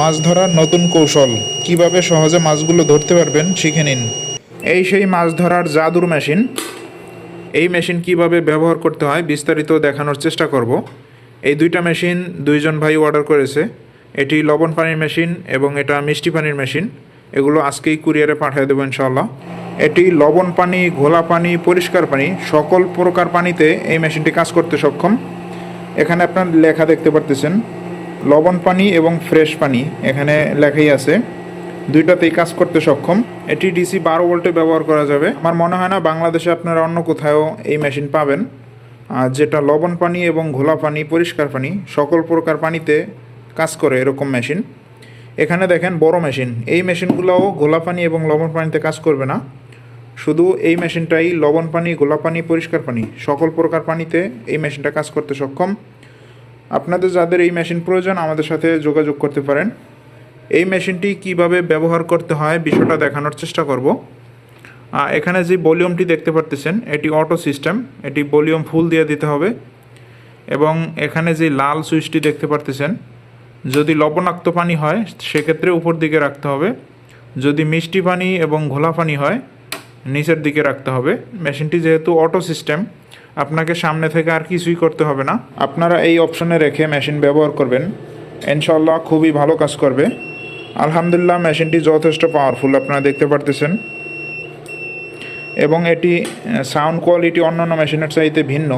মাছ ধরার নতুন কৌশল। কীভাবে সহজে মাছগুলো ধরতে পারবেন শিখে নিন। এই সেই মাছ ধরার জাদুর মেশিন। এই মেশিন কীভাবে ব্যবহার করতে হয় বিস্তারিত দেখানোর চেষ্টা করব। এই দুইটা মেশিন দুইজন ভাই অর্ডার করেছে। এটি লবণ পানির মেশিন এবং এটা মিষ্টি পানির মেশিন। এগুলো আজকেই কুরিয়ারে পাঠিয়ে দেবো ইনশাল্লাহ এটি লবণ পানি, ঘোলা পানি, পরিষ্কার পানি, সকল প্রকার পানিতে এই মেশিনটি কাজ করতে সক্ষম। এখানে আপনার লেখা দেখতে পারতেছেন। লবণ পানি এবং ফ্রেশ পানি এখানে লেখাই আছে। দুইটাতেই কাজ করতে সক্ষম। এটি ডিসি বারো ভোল্টে ব্যবহার করা যাবে। আমার মনে হয় না বাংলাদেশে আপনারা অন্য কোথাও এই মেশিন পাবেন। আর যেটা লবণ পানি এবং ঘোলা পানি, পরিষ্কার পানি, সকল প্রকার পানিতে কাজ করে এরকম মেশিন। এখানে দেখেন বড় মেশিন। এই মেশিনগুলোও ঘোলা পানি এবং লবণ পানিতে কাজ করবে না। শুধু এই মেশিনটাই লবণ পানি গোলা পানি, পরিষ্কার পানি, সকল প্রকার পানিতে এই মেশিনটা কাজ করতে সক্ষম। আপনাদের যাদের এই মেশিন প্রয়োজন, আমাদের সাথে যোগাযোগ করতে পারেন। এই মেশিনটি কীভাবে ব্যবহার করতে হয়, বিষয়টা দেখানোর চেষ্টা করব। এখানে যে ভলিউমটি দেখতে পারতেছেন, এটি অটো সিস্টেম এটি ভলিউম ফুল দিয়ে দিতে হবে। এবং এখানে যে লাল সুইচটি দেখতে পারতেছেন, যদি লবণাক্ত পানি হয়, সেক্ষেত্রে উপর দিকে রাখতে হবে। যদি মিষ্টি পানি এবং ঘোলা পানি হয়, নিচের দিকে রাখতে হবে। মেশিনটি যেহেতু অটো সিস্টেম আপনাকে সামনে থেকে আর কিছুই করতে হবে না। আপনারা এই অপশনে রেখে মেশিন ব্যবহার করবেন। ইনশাল্লাহ খুবই ভালো কাজ করবে। আলহামদুলিল্লাহ, মেশিনটি যথেষ্ট পাওয়ারফুল আপনারা দেখতে পারতেছেন। এবং এটি সাউন্ড কোয়ালিটি অন্যান্য মেশিনের চাইতে ভিন্ন।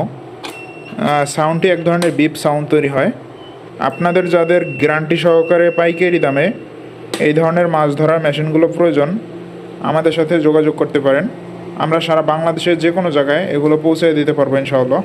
সাউন্ডটি এক ধরনের বিপ সাউন্ড তৈরি হয়। আপনাদের যাদের গ্যারান্টি সহকারে পাইকারি দামে এই ধরনের মাছ ধরার মেশিনগুলো প্রয়োজন, আমাদের সাথে যোগাযোগ করতে পারেন। আমরা সারা বাংলাদেশের যে কোনো জায়গায় এগুলো পৌঁছে দিতে পারব ইনশাআল্লাহ।